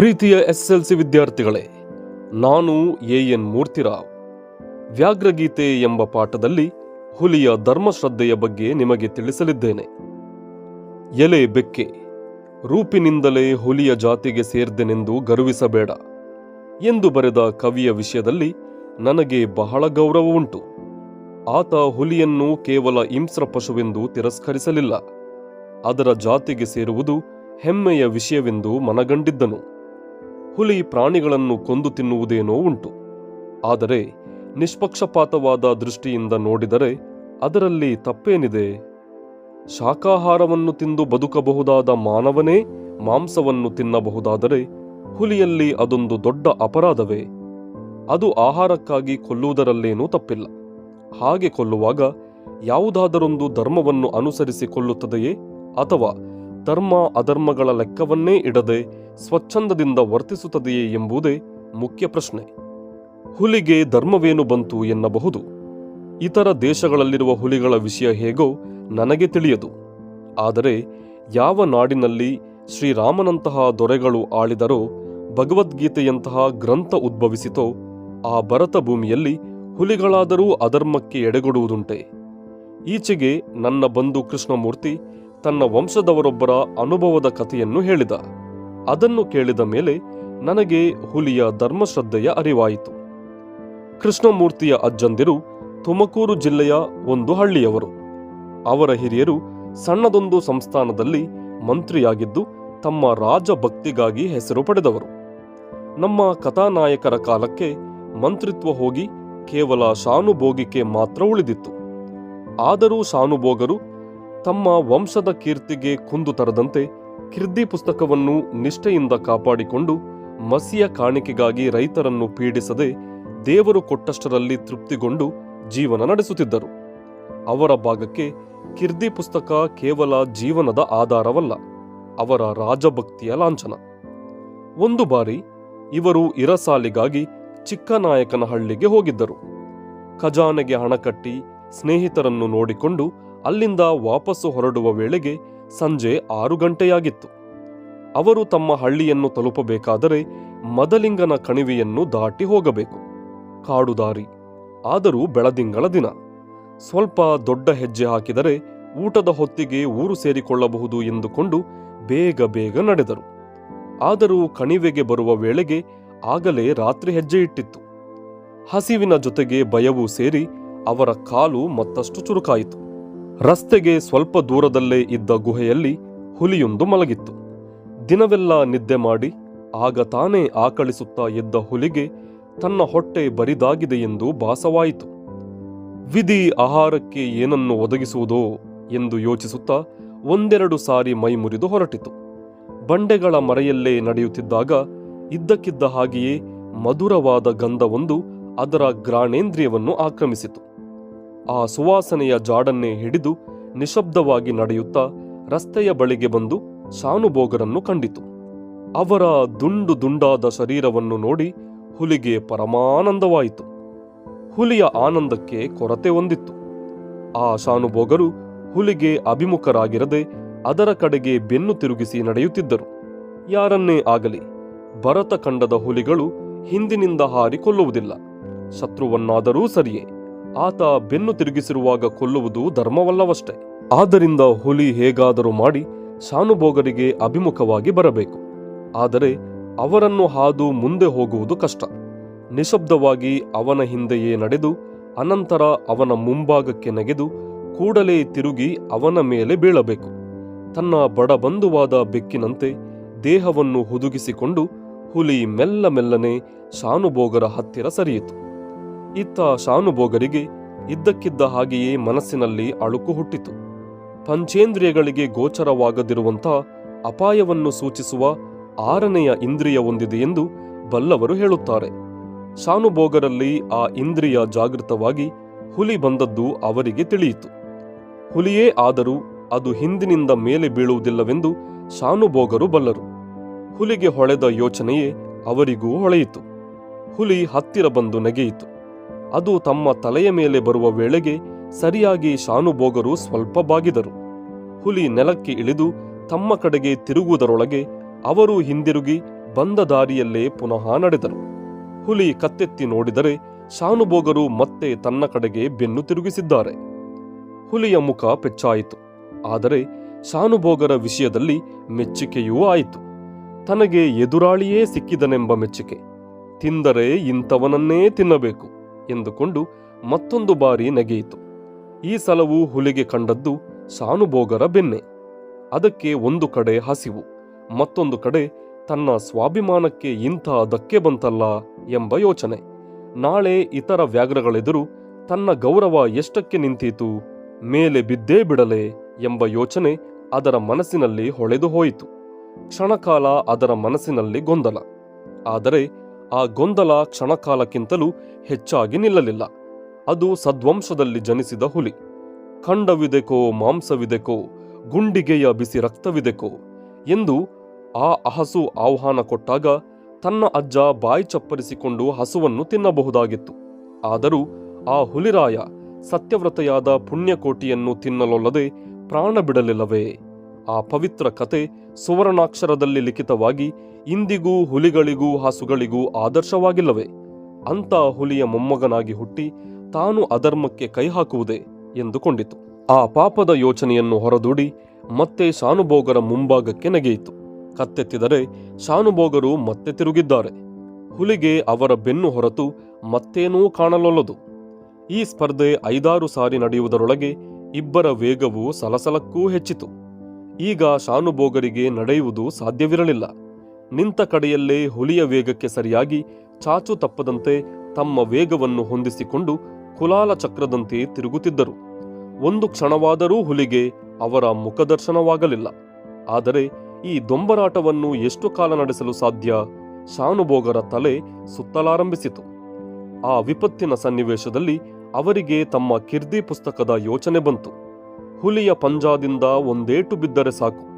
ಪ್ರೀತಿಯ S L C ವಿದ್ಯಾರ್ಥಿಗಳೇ, ನಾನು ಎ ಎನ್ ಮೂರ್ತಿರಾವ್. ವ್ಯಾಘ್ರಗೀತೆ ಎಂಬ ಪಾಠದಲ್ಲಿ ಹುಲಿಯ ಧರ್ಮಶ್ರದ್ಧೆಯ ಬಗ್ಗೆ ನಿಮಗೆ ತಿಳಿಸಲಿದ್ದೇನೆ. ಎಲೆ ಬೆಕ್ಕೆ, ರೂಪಿನಿಂದಲೇ ಹುಲಿಯ ಜಾತಿಗೆ ಸೇರ್ದೆನೆಂದು ಗರ್ವಿಸಬೇಡ ಎಂದು ಬರೆದ ಕವಿಯ ವಿಷಯದಲ್ಲಿ ನನಗೆ ಬಹಳ ಗೌರವ ಉಂಟು. ಆತ ಹುಲಿಯನ್ನು ಕೇವಲ ಹಿಂಸ್ರ ಪಶುವೆಂದು ತಿರಸ್ಕರಿಸಲಿಲ್ಲ. ಅದರ ಜಾತಿಗೆ ಸೇರುವುದು ಹೆಮ್ಮೆಯ ವಿಷಯವೆಂದು ಮನಗಂಡಿದ್ದನು. ಹುಲಿ ಪ್ರಾಣಿಗಳನ್ನು ಕೊಂದು ತಿನ್ನುವುದೇನೋ ಉಂಟು. ಆದರೆ ನಿಷ್ಪಕ್ಷಪಾತವಾದ ದೃಷ್ಟಿಯಿಂದ ನೋಡಿದರೆ ಅದರಲ್ಲಿ ತಪ್ಪೇನಿದೆ? ಶಾಖಾಹಾರವನ್ನು ತಿಂದು ಬದುಕಬಹುದಾದ ಮಾನವನೇ ಮಾಂಸವನ್ನು ತಿನ್ನಬಹುದಾದರೆ ಹುಲಿಯಲ್ಲಿ ಅದೊಂದು ದೊಡ್ಡ ಅಪರಾಧವೇ? ಅದು ಆಹಾರಕ್ಕಾಗಿ ಕೊಲ್ಲುವುದರಲ್ಲೇನೂ ತಪ್ಪಿಲ್ಲ. ಹಾಗೆ ಕೊಲ್ಲುವಾಗ ಯಾವುದಾದರೊಂದು ಧರ್ಮವನ್ನು ಅನುಸರಿಸಿ ಕೊಲ್ಲುತ್ತದೆಯೇ ಅಥವಾ ಧರ್ಮ ಅಧರ್ಮಗಳ ಲೆಕ್ಕವನ್ನೇ ಇಡದೆ ಸ್ವಚ್ಛಂದದಿಂದ ವರ್ತಿಸುತ್ತದೆಯೇ ಎಂಬುದೇ ಮುಖ್ಯ ಪ್ರಶ್ನೆ. ಹುಲಿಗೆ ಧರ್ಮವೇನು ಬಂತು ಎನ್ನಬಹುದು. ಇತರ ದೇಶಗಳಲ್ಲಿರುವ ಹುಲಿಗಳ ವಿಷಯ ಹೇಗೋ ನನಗೆ ತಿಳಿಯದು. ಆದರೆ ಯಾವ ನಾಡಿನಲ್ಲಿ ಶ್ರೀರಾಮನಂತಹ ದೊರೆಗಳು ಆಳಿದರೋ, ಭಗವದ್ಗೀತೆಯಂತಹ ಗ್ರಂಥ ಉದ್ಭವಿಸಿತೋ, ಆ ಭರತ ಭೂಮಿಯಲ್ಲಿ ಹುಲಿಗಳಾದರೂ ಅಧರ್ಮಕ್ಕೆ ಎಡೆಗೊಡುವುದುಂಟೆ. ಈಚೆಗೆ ನನ್ನ ಬಂಧು ಕೃಷ್ಣಮೂರ್ತಿ ತನ್ನ ವಂಶದವರೊಬ್ಬರ ಅನುಭವದ ಕಥೆಯನ್ನು ಹೇಳಿದ. ಅದನ್ನು ಕೇಳಿದ ಮೇಲೆ ನನಗೆ ಹುಲಿಯ ಧರ್ಮಶ್ರದ್ಧೆಯ ಅರಿವಾಯಿತು. ಕೃಷ್ಣಮೂರ್ತಿಯ ಅಜ್ಜಂದಿರು ತುಮಕೂರು ಜಿಲ್ಲೆಯ ಒಂದು ಹಳ್ಳಿಯವರು. ಅವರ ಹಿರಿಯರು ಸಣ್ಣದೊಂದು ಸಂಸ್ಥಾನದಲ್ಲಿ ಮಂತ್ರಿಯಾಗಿದ್ದು ತಮ್ಮ ರಾಜಭಕ್ತಿಗಾಗಿ ಹೆಸರು ಪಡೆದವರು. ನಮ್ಮ ಕಥಾನಾಯಕರ ಕಾಲಕ್ಕೆ ಮಂತ್ರಿತ್ವ ಹೋಗಿ ಕೇವಲ ಶಾನುಭೋಗಿಕೆ ಮಾತ್ರ ಉಳಿದಿತ್ತು. ಆದರೂ ಶಾನುಭೋಗರು ತಮ್ಮ ವಂಶದ ಕೀರ್ತಿಗೆ ಕುಂದು ತರದಂತೆ ಕಿರ್ದಿ ಪುಸ್ತಕವನ್ನು ನಿಷ್ಠೆಯಿಂದ ಕಾಪಾಡಿಕೊಂಡು ಮಸಿಯ ಕಾಣಿಕೆಗಾಗಿ ರೈತರನ್ನು ಪೀಡಿಸದೆ ದೇವರು ಕೊಟ್ಟಷ್ಟರಲ್ಲಿ ತೃಪ್ತಿಗೊಂಡು ಜೀವನ ನಡೆಸುತ್ತಿದ್ದರು. ಅವರ ಭಾಗಕ್ಕೆ ಕಿರ್ದಿ ಪುಸ್ತಕ ಕೇವಲ ಜೀವನದ ಆಧಾರವಲ್ಲ, ಅವರ ರಾಜಭಕ್ತಿಯ ಲಾಂಛನ. ಒಂದು ಬಾರಿ ಇವರು ಇರಸಾಲಿಗಾಗಿ ಚಿಕ್ಕನಾಯಕನಹಳ್ಳಿಗೆ ಹೋಗಿದ್ದರು. ಖಜಾನೆಗೆ ಹಣ ಕಟ್ಟಿ ಸ್ನೇಹಿತರನ್ನು ನೋಡಿಕೊಂಡು ಅಲ್ಲಿಂದ ವಾಪಸ್ಸು ಹೊರಡುವ ವೇಳೆಗೆ ಸಂಜೆ ಆರು ಗಂಟೆಯಾಗಿತ್ತು. ಅವರು ತಮ್ಮ ಹಳ್ಳಿಯನ್ನು ತಲುಪಬೇಕಾದರೆ ಮದಲಿಂಗನ ಕಣಿವೆಯನ್ನು ದಾಟಿ ಹೋಗಬೇಕು. ಕಾಡುದಾರಿ. ಆದರೂ ಬೆಳದಿಂಗಳ ದಿನ. ಸ್ವಲ್ಪ ದೊಡ್ಡ ಹೆಜ್ಜೆ ಹಾಕಿದರೆ ಊಟದ ಹೊತ್ತಿಗೆ ಊರು ಸೇರಿಕೊಳ್ಳಬಹುದು ಎಂದುಕೊಂಡು ಬೇಗ ಬೇಗ ನಡೆದರು. ಆದರೂ ಕಣಿವೆಗೆ ಬರುವ ವೇಳೆಗೆ ಆಗಲೇ ರಾತ್ರಿ ಹೆಜ್ಜೆ ಇಟ್ಟಿತ್ತು. ಹಸಿವಿನ ಜೊತೆಗೆ ಭಯವೂ ಸೇರಿ ಅವರ ಕಾಲು ಮತ್ತಷ್ಟು ಚುರುಕಾಯಿತು. ರಸ್ತೆಗೆ ಸ್ವಲ್ಪ ದೂರದಲ್ಲೇ ಇದ್ದ ಗುಹೆಯಲ್ಲಿ ಹುಲಿಯೊಂದು ಮಲಗಿತ್ತು. ದಿನವೆಲ್ಲ ನಿದ್ದೆ ಮಾಡಿ ಆಗ ತಾನೇ ಆಕಳಿಸುತ್ತಾ ಎದ್ದ ಹುಲಿಗೆ ತನ್ನ ಹೊಟ್ಟೆ ಬರಿದಾಗಿದೆ ಎಂದು ಭಾಸವಾಯಿತು. ವಿಧಿ ಆಹಾರಕ್ಕೆ ಏನನ್ನು ಒದಗಿಸುವುದೋ ಎಂದು ಯೋಚಿಸುತ್ತಾ ಒಂದೆರಡು ಸಾರಿ ಮೈ ಮುರಿದು ಹೊರಟಿತು. ಬಂಡೆಗಳ ಮರೆಯಲ್ಲೇ ನಡೆಯುತ್ತಿದ್ದಾಗ ಇದ್ದಕ್ಕಿದ್ದ ಹಾಗೆಯೇ ಮಧುರವಾದ ಗಂಧವೊಂದು ಅದರ ಗ್ರಾಣೇಂದ್ರಿಯವನ್ನು ಆಕ್ರಮಿಸಿತು. ಆ ಸುವಾಸನೆಯ ಜಾಡನ್ನೇ ಹಿಡಿದು ನಿಶಬ್ದವಾಗಿ ನಡೆಯುತ್ತಾ ರಸ್ತೆಯ ಬಳಿಗೆ ಬಂದು ಶಾನುಭೋಗರನ್ನು ಕಂಡಿತು. ಅವರ ದುಂಡು ದುಂಡಾದ ಶರೀರವನ್ನು ನೋಡಿ ಹುಲಿಗೆ ಪರಮಾನಂದವಾಯಿತು. ಹುಲಿಯ ಆನಂದಕ್ಕೆ ಕೊರತೆ ಹೊಂದಿತ್ತು. ಆ ಶಾನುಭೋಗರು ಹುಲಿಗೆ ಅಭಿಮುಖರಾಗಿರದೆ ಅದರ ಕಡೆಗೆ ಬೆನ್ನು ತಿರುಗಿಸಿ ನಡೆಯುತ್ತಿದ್ದರು. ಯಾರನ್ನೇ ಆಗಲಿ, ಭರತ ಕಂಡದ ಹುಲಿಗಳು ಹಿಂದಿನಿಂದ ಹಾರಿ ಕೊಲ್ಲುವುದಿಲ್ಲ ಶತ್ರುವನ್ನಾದರೂ ಸರಿಯೇ. ಆತ ಬೆನ್ನು ತಿರುಗಿಸಿರುವಾಗ ಕೊಲ್ಲುವುದು ಧರ್ಮವಲ್ಲವಷ್ಟೇ. ಆದ್ದರಿಂದ ಹುಲಿ ಹೇಗಾದರೂ ಮಾಡಿ ಶಾನುಭೋಗರಿಗೆ ಅಭಿಮುಖವಾಗಿ ಬರಬೇಕು. ಆದರೆ ಅವರನ್ನು ಹಾದು ಮುಂದೆ ಹೋಗುವುದು ಕಷ್ಟ. ನಿಶಬ್ದವಾಗಿ ಅವನ ಹಿಂದೆಯೇ ನಡೆದು ಅನಂತರ ಅವನ ಮುಂಭಾಗಕ್ಕೆ ನೆಗೆದು ಕೂಡಲೇ ತಿರುಗಿ ಅವನ ಮೇಲೆ ಬೀಳಬೇಕು. ತನ್ನ ಬಡಬಂಧುವಾದ ಬೆಕ್ಕಿನಂತೆ ದೇಹವನ್ನು ಹುದುಗಿಸಿಕೊಂಡು ಹುಲಿ ಮೆಲ್ಲ ಮೆಲ್ಲನೆ ಶಾನುಭೋಗರ ಹತ್ತಿರ ಸರಿಯಿತು. ಇತ್ತ ಶಾನುಭೋಗರಿಗೆ ಇದ್ದಕ್ಕಿದ್ದ ಹಾಗೆಯೇ ಮನಸ್ಸಿನಲ್ಲಿ ಅಳುಕು ಹುಟ್ಟಿತು. ಪಂಚೇಂದ್ರಿಯಗಳಿಗೆ ಗೋಚರವಾಗದಿರುವಂಥ ಅಪಾಯವನ್ನು ಸೂಚಿಸುವ ಆರನೆಯ ಇಂದ್ರಿಯ ಹೊಂದಿದೆ ಎಂದು ಬಲ್ಲವರು ಹೇಳುತ್ತಾರೆ. ಶಾನುಭೋಗರಲ್ಲಿ ಆ ಇಂದ್ರಿಯ ಜಾಗೃತವಾಗಿ ಹುಲಿ ಬಂದದ್ದು ಅವರಿಗೆ ತಿಳಿಯಿತು. ಹುಲಿಯೇ ಆದರೂ ಅದು ಹಿಂದಿನಿಂದ ಮೇಲೆ ಬೀಳುವುದಿಲ್ಲವೆಂದು ಶಾನುಭೋಗರು ಬಲ್ಲರು. ಹುಲಿಗೆ ಹೊಳೆದ ಯೋಚನೆಯೇ ಅವರಿಗೂ ಹೊಳೆಯಿತು. ಹುಲಿ ಹತ್ತಿರ ಬಂದು ನೆಗೆಯಿತು. ಅದು ತಮ್ಮ ತಲೆಯ ಮೇಲೆ ಬರುವ ವೇಳೆಗೆ ಸರಿಯಾಗಿ ಶಾನುಭೋಗರು ಸ್ವಲ್ಪ ಬಾಗಿದರು. ಹುಲಿ ನೆಲಕ್ಕೆ ಇಳಿದು ತಮ್ಮ ಕಡೆಗೆ ತಿರುಗುವುದರೊಳಗೆ ಅವರು ಹಿಂದಿರುಗಿ ಬಂದ ದಾರಿಯಲ್ಲೇ ಪುನಃ ನಡೆದರು. ಹುಲಿ ಕತ್ತೆತ್ತಿ ನೋಡಿದರೆ ಶಾನುಭೋಗರು ಮತ್ತೆ ತನ್ನ ಕಡೆಗೆ ಬೆನ್ನು ತಿರುಗಿಸಿದ್ದಾರೆ. ಹುಲಿಯ ಮುಖ ಪೆಚ್ಚಾಯಿತು. ಆದರೆ ಶಾನುಭೋಗರ ವಿಷಯದಲ್ಲಿ ಮೆಚ್ಚುಗೆಯೂ ಆಯಿತು. ತನಗೆ ಎದುರಾಳಿಯೇ ಸಿಕ್ಕಿದನೆಂಬ ಮೆಚ್ಚುಗೆ ತಿಂದರೆ ಇಂಥವನನ್ನೇ ತಿನ್ನಬೇಕು. ಎಂದುಕೊಂಡು ಮತ್ತೊಂದು ಬಾರಿ ನೆಗೆಯಿತು. ಈ ಸಲವೂ ಹುಲಿಗೆ ಕಂಡದ್ದು ಸಾನುಭೋಗರ ಬೆನ್ನೆ. ಅದಕ್ಕೆ ಒಂದು ಕಡೆ ಹಸಿವು, ಮತ್ತೊಂದು ಕಡೆ ತನ್ನ ಸ್ವಾಭಿಮಾನಕ್ಕೆ ಇಂಥ ಧಕ್ಕೆ ಬಂತಲ್ಲ ಎಂಬ ಯೋಚನೆ. ನಾಳೆ ಇತರ ವ್ಯಾಘ್ರಗಳೆದುರು ತನ್ನ ಗೌರವ ಎಷ್ಟಕ್ಕೆ ನಿಂತೀತು, ಮೇಲೆ ಬಿದ್ದೇ ಬಿಡಲೆ ಎಂಬ ಯೋಚನೆ ಅದರ ಮನಸ್ಸಿನಲ್ಲಿ ಹೊಳೆದು ಹೋಯಿತು. ಕ್ಷಣಕಾಲ ಅದರ ಮನಸ್ಸಿನಲ್ಲಿ ಗೊಂದಲ. ಆದರೆ ಆ ಗೊಂದಲ ಕ್ಷಣಕಾಲಕ್ಕಿಂತಲೂ ಹೆಚ್ಚಾಗಿ ನಿಲ್ಲಲಿಲ್ಲ. ಅದು ಸದ್ವಂಶದಲ್ಲಿ ಜನಿಸಿದ ಹುಲಿ. ಖಂಡವಿದೆಕೋ, ಮಾಂಸವಿದೆಕೋ, ಗುಂಡಿಗೆಯ ಬಿಸಿ ರಕ್ತವಿದೆಕೋ ಎಂದು ಆ ಅಹಸು ಆಹ್ವಾನ ಕೊಟ್ಟಾಗ ತನ್ನ ಅಜ್ಜ ಬಾಯಿ ಚಪ್ಪರಿಸಿಕೊಂಡು ಹಸುವನ್ನು ತಿನ್ನಬಹುದಾಗಿತ್ತು. ಆದರೂ ಆ ಹುಲಿರಾಯ ಸತ್ಯವ್ರತೆಯಾದ ಪುಣ್ಯಕೋಟಿಯನ್ನು ತಿನ್ನಲೊಲ್ಲದೆ ಪ್ರಾಣ ಬಿಡಲಿಲ್ಲವೇ? ಆ ಪವಿತ್ರ ಕತೆ ಸುವರ್ಣಾಕ್ಷರದಲ್ಲಿ ಲಿಖಿತವಾಗಿ ಇಂದಿಗೂ ಹುಲಿಗಳಿಗೂ ಹಸುಗಳಿಗೂ ಆದರ್ಶವಾಗಿಲ್ಲವೆ? ಅಂತ ಹುಲಿಯ ಮೊಮ್ಮಗನಾಗಿ ಹುಟ್ಟಿ ತಾನು ಅಧರ್ಮಕ್ಕೆ ಕೈ ಹಾಕುವುದೇ ಎಂದುಕೊಂಡಿತು. ಆ ಪಾಪದ ಯೋಚನೆಯನ್ನು ಹೊರದೂಡಿ ಮತ್ತೆ ಶಾನುಭೋಗರ ಮುಂಭಾಗಕ್ಕೆ ನೆಗೆಯಿತು. ಕತ್ತೆತ್ತಿದರೆ ಶಾನುಭೋಗರು ಮತ್ತೆ ತಿರುಗಿದ್ದಾರೆ. ಹುಲಿಗೆ ಅವರ ಬೆನ್ನು ಹೊರತು ಮತ್ತೇನೂ ಕಾಣಲೊಲ್ಲದು. ಈ ಸ್ಪರ್ಧೆ ಐದಾರು ಸಾರಿ ನಡೆಯುವುದರೊಳಗೆ ಇಬ್ಬರ ವೇಗವು ಸಲಸಲಕ್ಕೂ ಹೆಚ್ಚಿತು. ಈಗ ಶಾನುಭೋಗರಿಗೆ ನಡೆಯುವುದು ಸಾಧ್ಯವಿರಲಿಲ್ಲ. ನಿಂತ ಕಡೆಯಲ್ಲೇ ಹುಲಿಯ ವೇಗಕ್ಕೆ ಸರಿಯಾಗಿ ಚಾಚು ತಪ್ಪದಂತೆ ತಮ್ಮ ವೇಗವನ್ನು ಹೊಂದಿಸಿಕೊಂಡು ಕುಲಾಲ ಚಕ್ರದಂತೆ ತಿರುಗುತ್ತಿದ್ದರು. ಒಂದು ಕ್ಷಣವಾದರೂ ಹುಲಿಗೆ ಅವರ ಮುಖದರ್ಶನವಾಗಲಿಲ್ಲ. ಆದರೆ ಈ ದೊಂಬರಾಟವನ್ನು ಎಷ್ಟು ಕಾಲ ನಡೆಸಲು ಸಾಧ್ಯ? ಶಾನುಭೋಗರ ತಲೆ ಸುತ್ತಲಾರಂಭಿಸಿತು. ಆ ವಿಪತ್ತಿನ ಸನ್ನಿವೇಶದಲ್ಲಿ ಅವರಿಗೆ ತಮ್ಮ ಕಿರ್ದಿ ಪುಸ್ತಕದ ಯೋಚನೆ ಬಂತು. ಹುಲಿಯ ಪಂಜಾದಿಂದ ಒಂದೇಟು ಬಿದ್ದರೆ ಸಾಕು.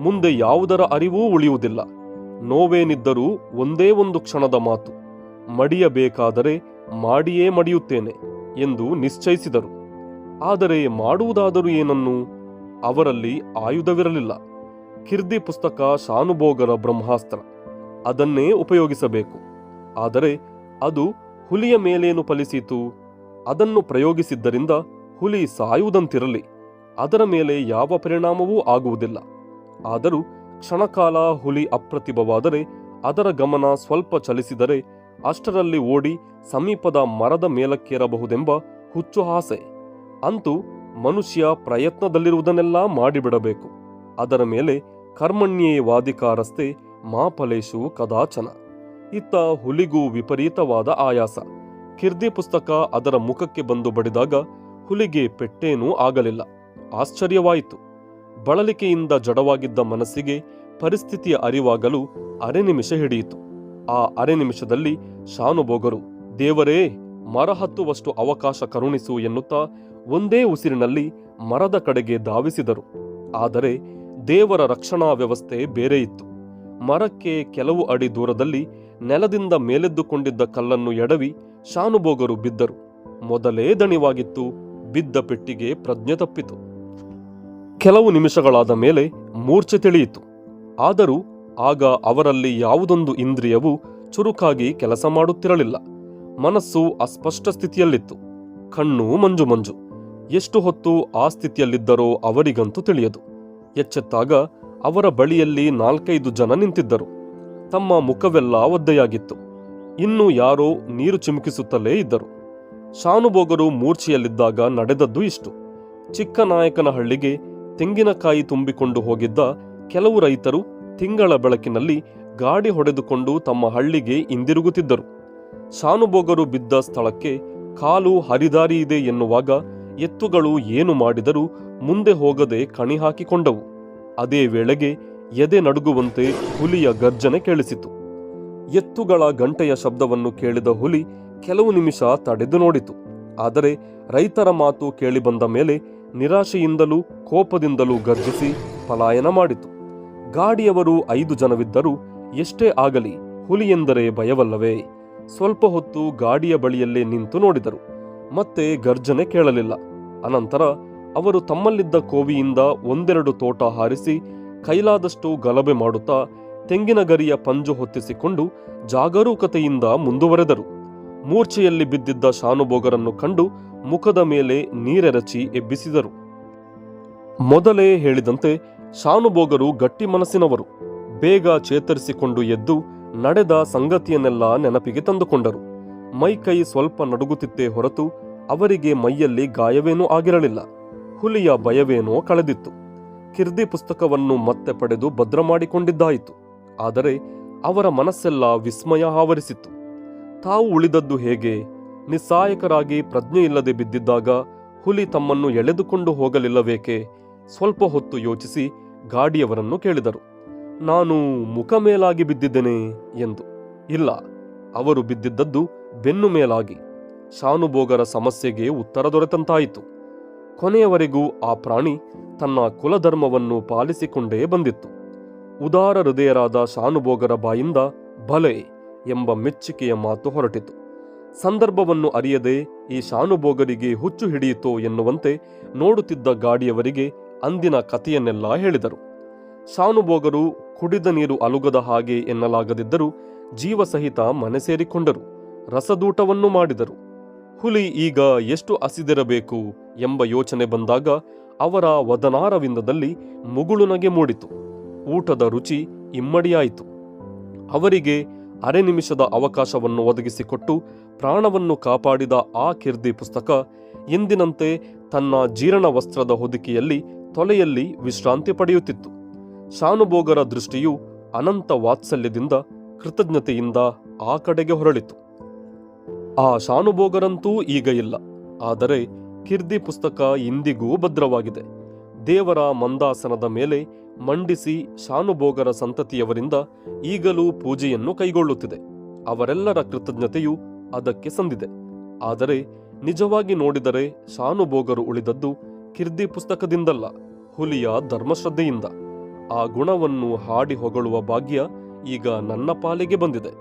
ಮುಂದೆ ಯಾವುದರ ಅರಿವೂ ಉಳಿಯುವುದಿಲ್ಲ. ನೋವೇನಿದ್ದರೂ ಒಂದೇ ಒಂದು ಕ್ಷಣದ ಮಾತು, ಮಡಿಯಬೇಕಾದರೆ ಮಾಡಿಯೇ ಮಡಿಯುತ್ತೇನೆ ಎಂದು ನಿಶ್ಚಯಿಸಿದರು. ಆದರೆ ಮಾಡುವುದಾದರೂ ಏನನ್ನು? ಅವರಲ್ಲಿ ಆಯುಧವಿರಲಿಲ್ಲ. ಕಿರ್ದಿ ಪುಸ್ತಕ ಶಾನುಭೋಗರ ಬ್ರಹ್ಮಾಸ್ತ್ರ, ಅದನ್ನೇ ಉಪಯೋಗಿಸಬೇಕು. ಆದರೆ ಅದು ಹುಲಿಯ ಮೇಲೇನು ಫಲಿಸಿತು? ಅದನ್ನು ಪ್ರಯೋಗಿಸಿದ್ದರಿಂದ ಹುಲಿ ಸಾಯುವುದಂತಿರಲಿ, ಅದರ ಮೇಲೆ ಯಾವ ಪರಿಣಾಮವೂ ಆಗುವುದಿಲ್ಲ. ಆದರೂ ಕ್ಷಣಕಾಲ ಹುಲಿ ಅಪ್ರತಿಭವಾದರೆ ಅದರ ಗಮನ ಸ್ವಲ್ಪ ಚಲಿಸಿದರೆ ಅಷ್ಟರಲ್ಲಿ ಓಡಿ ಸಮೀಪದ ಮರದ ಮೇಲಕ್ಕೇರಬಹುದೆಂಬ ಹುಚ್ಚು ಆಸೆ ಅಂತೂ ಮನುಷ್ಯ ಪ್ರಯತ್ನದಲ್ಲಿರುವುದನ್ನೆಲ್ಲ ಮಾಡಿಬಿಡಬೇಕು. ಅದರ ಮೇಲೆ ಕರ್ಮಣ್ಯೇ ವಾದಿಕಾರಸ್ತೆ ಮಾಫಲೇಶು ಕದಾಚನ. ಇತ್ತ ಹುಲಿಗೂ ವಿಪರೀತವಾದ ಆಯಾಸ. ಕಿರ್ದಿ ಪುಸ್ತಕ ಅದರ ಮುಖಕ್ಕೆ ಬಂದು ಬಡಿದಾಗ ಹುಲಿಗೆ ಪೆಟ್ಟೇನೂ ಆಗಲಿಲ್ಲ. ಆಶ್ಚರ್ಯವಾಯಿತು. ಬಳಲಿಕೆಯಿಂದ ಜಡವಾಗಿದ್ದ ಮನಸ್ಸಿಗೆ ಪರಿಸ್ಥಿತಿಯ ಅರಿವಾಗಲು ಅರೆ ನಿಮಿಷ ಹಿಡಿಯಿತು. ಆ ಅರೆ ನಿಮಿಷದಲ್ಲಿ ಶಾನುಭೋಗರು, ದೇವರೇ, ಮರ ಹತ್ತುವಷ್ಟು ಅವಕಾಶ ಕರುಣಿಸು ಎನ್ನುತ್ತಾ ಒಂದೇ ಉಸಿರಿನಲ್ಲಿ ಮರದ ಕಡೆಗೆ ಧಾವಿಸಿದರು. ಆದರೆ ದೇವರ ರಕ್ಷಣಾ ವ್ಯವಸ್ಥೆ ಬೇರೆ ಇತ್ತು. ಮರಕ್ಕೆ ಕೆಲವು ಅಡಿ ದೂರದಲ್ಲಿ ನೆಲದಿಂದ ಮೇಲೆದ್ದುಕೊಂಡಿದ್ದ ಕಲ್ಲನ್ನು ಎಡವಿ ಶಾನುಭೋಗರು ಬಿದ್ದರು. ಮೊದಲೇ ದಣಿವಾಗಿತ್ತು, ಬಿದ್ದ ಪೆಟ್ಟಿಗೆ ಪ್ರಜ್ಞೆ ತಪ್ಪಿತು. ಕೆಲವು ನಿಮಿಷಗಳಾದ ಮೇಲೆ ಮೂರ್ಛೆ ತಿಳಿಯಿತು. ಆದರೂ ಆಗ ಅವರಲ್ಲಿ ಯಾವುದೊಂದು ಇಂದ್ರಿಯವು ಚುರುಕಾಗಿ ಕೆಲಸ ಮಾಡುತ್ತಿರಲಿಲ್ಲ. ಮನಸ್ಸು ಅಸ್ಪಷ್ಟ ಸ್ಥಿತಿಯಲ್ಲಿತ್ತು. ಕಣ್ಣು ಮಂಜು ಮಂಜು. ಎಷ್ಟು ಹೊತ್ತು ಆ ಸ್ಥಿತಿಯಲ್ಲಿದ್ದರೋ ಅವರಿಗಂತೂ ತಿಳಿಯದು. ಎಚ್ಚೆತ್ತಾಗ ಅವರ ಬಳಿಯಲ್ಲಿ ನಾಲ್ಕೈದು ಜನ ನಿಂತಿದ್ದರು. ತಮ್ಮ ಮುಖವೆಲ್ಲ ಒದ್ದೆಯಾಗಿತ್ತು. ಇನ್ನು ಯಾರೋ ನೀರು ಚಿಮುಕಿಸುತ್ತಲೇ ಇದ್ದರು. ಶಾನುಭೋಗರು ಮೂರ್ಛೆಯಲ್ಲಿದ್ದಾಗ ನಡೆದದ್ದು ಇಷ್ಟು. ಚಿಕ್ಕನಾಯಕನಹಳ್ಳಿಗೆ ತೆಂಗಿನಕಾಯಿ ತುಂಬಿಕೊಂಡು ಹೋಗಿದ್ದ ಕೆಲವು ರೈತರು ತಿಂಗಳ ಬೆಳಕಿನಲ್ಲಿ ಗಾಡಿ ಹೊಡೆದುಕೊಂಡು ತಮ್ಮ ಹಳ್ಳಿಗೆ ಹಿಂದಿರುಗುತ್ತಿದ್ದರು. ಸಾನುಬೋಗರು ಬಿದ್ದ ಸ್ಥಳಕ್ಕೆ ಕಾಲು ಹರಿದಾರಿ ಇದೆ ಎನ್ನುವಾಗ ಎತ್ತುಗಳು ಏನು ಮಾಡಿದರೂ ಮುಂದೆ ಹೋಗದೆ ಕಣಿ ಹಾಕಿಕೊಂಡವು. ಅದೇ ವೇಳೆಗೆ ಎದೆ ನಡುಗುವಂತೆ ಹುಲಿಯ ಗರ್ಜನೆ ಕೇಳಿಸಿತು. ಎತ್ತುಗಳ ಗಂಟೆಯ ಶಬ್ದವನ್ನು ಕೇಳಿದ ಹುಲಿ ಕೆಲವು ನಿಮಿಷ ತಡೆದು ನೋಡಿತು. ಆದರೆ ರೈತರ ಮಾತು ಕೇಳಿಬಂದ ಮೇಲೆ ನಿರಾಶೆಯಿಂದಲೂ ಕೋಪದಿಂದಲೂ ಗರ್ಜಿಸಿ ಪಲಾಯನ ಮಾಡಿತು. ಗಾಡಿಯವರು ಐದು ಜನವಿದ್ದರೂ ಎಷ್ಟೇ ಆಗಲಿ ಹುಲಿಯೆಂದರೆ ಭಯವಲ್ಲವೇ? ಸ್ವಲ್ಪ ಹೊತ್ತು ಗಾಡಿಯ ಬಳಿಯಲ್ಲೇ ನಿಂತು ನೋಡಿದರು. ಮತ್ತೆ ಗರ್ಜನೆ ಕೇಳಲಿಲ್ಲ. ಅನಂತರ ಅವರು ತಮ್ಮಲ್ಲಿದ್ದ ಕೋವಿಯಿಂದ ಒಂದೆರಡು ತೋಟ ಹಾರಿಸಿ ಕೈಲಾದಷ್ಟು ಗಲಭೆ ಮಾಡುತ್ತಾ ತೆಂಗಿನ ಗರಿಯ ಪಂಜು ಹೊತ್ತಿಸಿಕೊಂಡು ಜಾಗರೂಕತೆಯಿಂದ ಮುಂದುವರೆದರು. ಮೂರ್ಛೆಯಲ್ಲಿ ಬಿದ್ದಿದ್ದ ಶಾನುಭೋಗರನ್ನು ಕಂಡು ಮುಖದ ಮೇಲೆ ನೀರೆರಚಿ ಎಬ್ಬಿಸಿದರು. ಮೊದಲೇ ಹೇಳಿದಂತೆ ಶಾನುಭೋಗರು ಗಟ್ಟಿ ಮನಸ್ಸಿನವರು. ಬೇಗ ಚೇತರಿಸಿಕೊಂಡು ಎದ್ದು ನಡೆದ ಸಂಗತಿಯನ್ನೆಲ್ಲ ನೆನಪಿಗೆ ತಂದುಕೊಂಡರು. ಮೈಕೈ ಸ್ವಲ್ಪ ನಡುಗುತ್ತಿತ್ತೇ ಹೊರತು ಅವರಿಗೆ ಮೈಯಲ್ಲಿ ಗಾಯವೇನೂ ಆಗಿರಲಿಲ್ಲ. ಹುಲಿಯ ಭಯವೇನೋ ಕಳೆದಿತ್ತು. ಕಿರ್ದಿ ಪುಸ್ತಕವನ್ನು ಮತ್ತೆ ಪಡೆದು ಭದ್ರ ಮಾಡಿಕೊಂಡಿದ್ದಾಯಿತು. ಆದರೆ ಅವರ ಮನಸ್ಸೆಲ್ಲ ವಿಸ್ಮಯ ಆವರಿಸಿತ್ತು. ತಾವು ಉಳಿದದ್ದು ಹೇಗೆ? ನಿಸ್ಸಾಯಕರಾಗಿ ಪ್ರಜ್ಞೆಯಿಲ್ಲದೆ ಬಿದ್ದಿದ್ದಾಗ ಹುಲಿ ತಮ್ಮನ್ನು ಎಳೆದುಕೊಂಡು ಹೋಗಲಿಲ್ಲವೇಕೆ? ಸ್ವಲ್ಪ ಹೊತ್ತು ಯೋಚಿಸಿ ಗಾಡಿಯವರನ್ನು ಕೇಳಿದರು. ನಾನು ಮುಖ ಮೇಲಾಗಿ ಬಿದ್ದಿದ್ದೇನೆ ಎಂದು. ಇಲ್ಲ, ಅವರು ಬಿದ್ದಿದ್ದದ್ದು ಬೆನ್ನು ಮೇಲಾಗಿ. ಶಾನುಭೋಗರ ಸಮಸ್ಯೆಗೆ ಉತ್ತರ ದೊರೆತಂತಾಯಿತು. ಕೊನೆಯವರೆಗೂ ಆ ಪ್ರಾಣಿ ತನ್ನ ಕುಲಧರ್ಮವನ್ನು ಪಾಲಿಸಿಕೊಂಡೇ ಬಂದಿತ್ತು. ಉದಾರ ಹೃದಯರಾದ ಶಾನುಭೋಗರ ಬಾಯಿಂದ ಭಲೆ ಎಂಬ ಮೆಚ್ಚುಗೆಯ ಮಾತು ಹೊರಟಿತು. ಸಂದರ್ಭವನ್ನು ಅರಿಯದೆ ಈ ಶಾನುಭೋಗರಿಗೆ ಹುಚ್ಚು ಹಿಡಿಯಿತೋ ಎನ್ನುವಂತೆ ನೋಡುತ್ತಿದ್ದ ಗಾಡಿಯವರಿಗೆ ಅಂದಿನ ಕಥೆಯನ್ನೆಲ್ಲ ಹೇಳಿದರು. ಶಾನುಭೋಗರು ಕುಡಿದ ನೀರು ಅಲುಗದ ಹಾಗೆ ಎನ್ನಲಾಗದಿದ್ದರೂ ಜೀವ ಸಹಿತ ಮನೆ ಸೇರಿಕೊಂಡರು, ರಸದೂಟವನ್ನು ಮಾಡಿದರು. ಹುಲಿ ಈಗ ಎಷ್ಟು ಹಸಿದಿರಬೇಕು ಎಂಬ ಯೋಚನೆ ಬಂದಾಗ ಅವರ ವದನಾರವಿಂದದಲ್ಲಿ ಮುಗುಳುನಗೆ ಮೂಡಿತು. ಊಟದ ರುಚಿ ಇಮ್ಮಡಿಯಾಯಿತು. ಅವರಿಗೆ ಅರೆ ನಿಮಿಷದ ಅವಕಾಶವನ್ನು ಒದಗಿಸಿಕೊಟ್ಟು ಪ್ರಾಣವನ್ನು ಕಾಪಾಡಿದ ಆ ಕಿರ್ದಿ ಪುಸ್ತಕ ಎಂದಿನಂತೆ ತನ್ನ ಜೀರ್ಣ ವಸ್ತ್ರದ ಹೊದಿಕೆಯಲ್ಲಿ ತೊಲೆಯಲ್ಲಿ ವಿಶ್ರಾಂತಿ ಪಡೆಯುತ್ತಿತ್ತು. ಶಾನುಭೋಗರ ದೃಷ್ಟಿಯು ಅನಂತ ವಾತ್ಸಲ್ಯದಿಂದ, ಕೃತಜ್ಞತೆಯಿಂದ ಆ ಕಡೆಗೆ ಹೊರಳಿತು. ಆ ಶಾನುಭೋಗರಂತೂ ಈಗ ಇಲ್ಲ, ಆದರೆ ಕಿರ್ದಿ ಪುಸ್ತಕ ಇಂದಿಗೂ ಭದ್ರವಾಗಿದೆ. ದೇವರ ಮಂದಾಸನದ ಮೇಲೆ ಮಂಡಿಸಿ ಶಾನುಭೋಗರ ಸಂತತಿಯವರಿಂದ ಈಗಲೂ ಪೂಜೆಯನ್ನು ಕೈಗೊಳ್ಳುತ್ತಿದೆ. ಅವರೆಲ್ಲರ ಕೃತಜ್ಞತೆಯು ಅದಕ್ಕೆ ಸಂದಿದೆ. ಆದರೆ ನಿಜವಾಗಿ ನೋಡಿದರೆ ಶಾನುಭೋಗರು ಉಳಿದದ್ದು ಕಿರ್ದಿ ಪುಸ್ತಕದಿಂದಲ್ಲ, ಹುಲಿಯ ಧರ್ಮಶ್ರದ್ಧೆಯಿಂದ. ಆ ಗುಣವನ್ನು ಹಾಡಿ ಹೊಗಳುವ ಭಾಗ್ಯ ಈಗ ನನ್ನ ಪಾಲಿಗೆ ಬಂದಿದೆ.